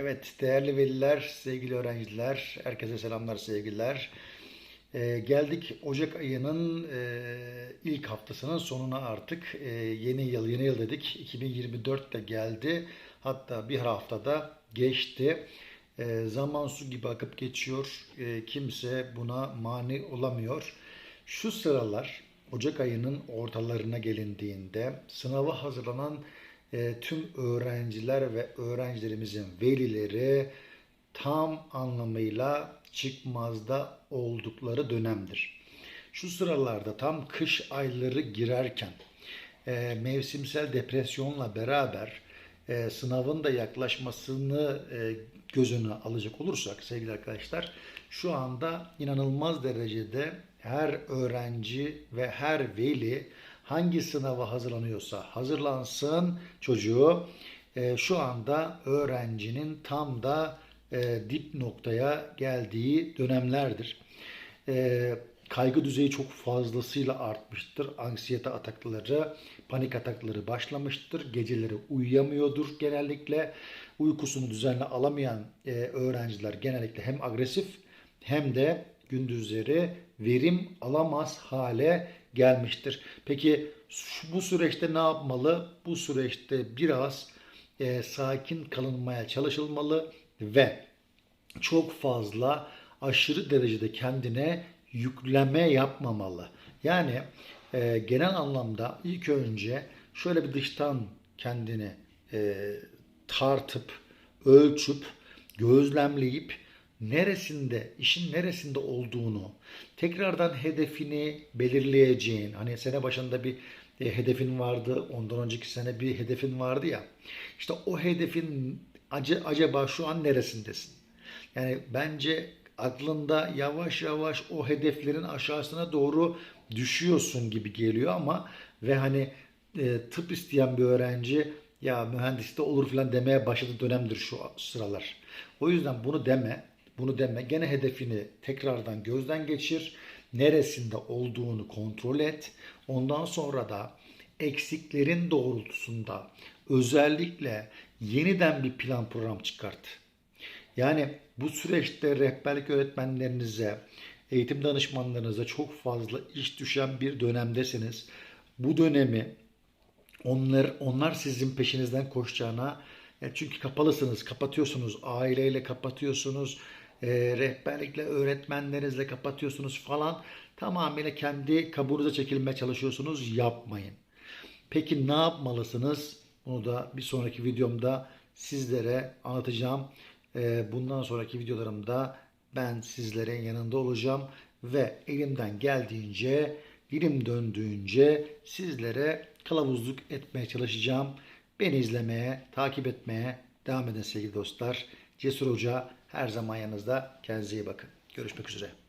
Evet, değerli veliler, sevgili öğrenciler, herkese selamlar, sevgiler. Ee, geldik Ocak ayının e, ilk haftasının sonuna artık. Ee, yeni yıl, yeni yıl dedik. 2024 de geldi. Hatta bir haftada geçti. Ee, zaman su gibi akıp geçiyor. Ee, kimse buna mani olamıyor. Şu sıralar Ocak ayının ortalarına gelindiğinde sınava hazırlanan e, tüm öğrenciler ve öğrencilerimizin velileri tam anlamıyla çıkmazda oldukları dönemdir. Şu sıralarda tam kış ayları girerken e, mevsimsel depresyonla beraber e, sınavın da yaklaşmasını göz önüne alacak olursak sevgili arkadaşlar şu anda inanılmaz derecede her öğrenci ve her veli hangi sınava hazırlanıyorsa hazırlansın çocuğu e, şu anda öğrencinin tam da e, dip noktaya geldiği dönemlerdir. E, kaygı düzeyi çok fazlasıyla artmıştır. Anksiyete atakları, panik atakları başlamıştır. Geceleri uyuyamıyordur genellikle. Uykusunu düzenli alamayan e, öğrenciler genellikle hem agresif hem de gündüzleri verim alamaz hale gelmiştir. Peki bu süreçte ne yapmalı? Bu süreçte biraz e, sakin kalınmaya çalışılmalı ve çok fazla aşırı derecede kendine yükleme yapmamalı. Yani e, genel anlamda ilk önce şöyle bir dıştan kendini e, tartıp, ölçüp, gözlemleyip neresinde, işin neresinde olduğunu, tekrardan hedefini belirleyeceğin, hani sene başında bir e, hedefin vardı, ondan önceki sene bir hedefin vardı ya, işte o hedefin ac- acaba şu an neresindesin? Yani bence aklında yavaş yavaş o hedeflerin aşağısına doğru düşüyorsun gibi geliyor ama ve hani e, tıp isteyen bir öğrenci ya mühendiste olur falan demeye başladığı dönemdir şu sıralar. O yüzden bunu deme, bunu deme. Gene hedefini tekrardan gözden geçir. Neresinde olduğunu kontrol et. Ondan sonra da eksiklerin doğrultusunda özellikle yeniden bir plan program çıkart. Yani bu süreçte rehberlik öğretmenlerinize, eğitim danışmanlarınıza çok fazla iş düşen bir dönemdesiniz. Bu dönemi onlar onlar sizin peşinizden koşacağına e, çünkü kapalısınız, kapatıyorsunuz, aileyle kapatıyorsunuz, e, rehberlikle, öğretmenlerinizle kapatıyorsunuz falan. Tamamıyla kendi kabuğunuza çekilmeye çalışıyorsunuz. Yapmayın. Peki ne yapmalısınız? Bunu da bir sonraki videomda sizlere anlatacağım. E, bundan sonraki videolarımda ben sizlerin yanında olacağım ve elimden geldiğince, dilim döndüğünce sizlere kılavuzluk etmeye çalışacağım. Beni izlemeye, takip etmeye devam edin sevgili dostlar. Cesur Hoca her zaman yanınızda. Kendinize iyi bakın. Görüşmek üzere.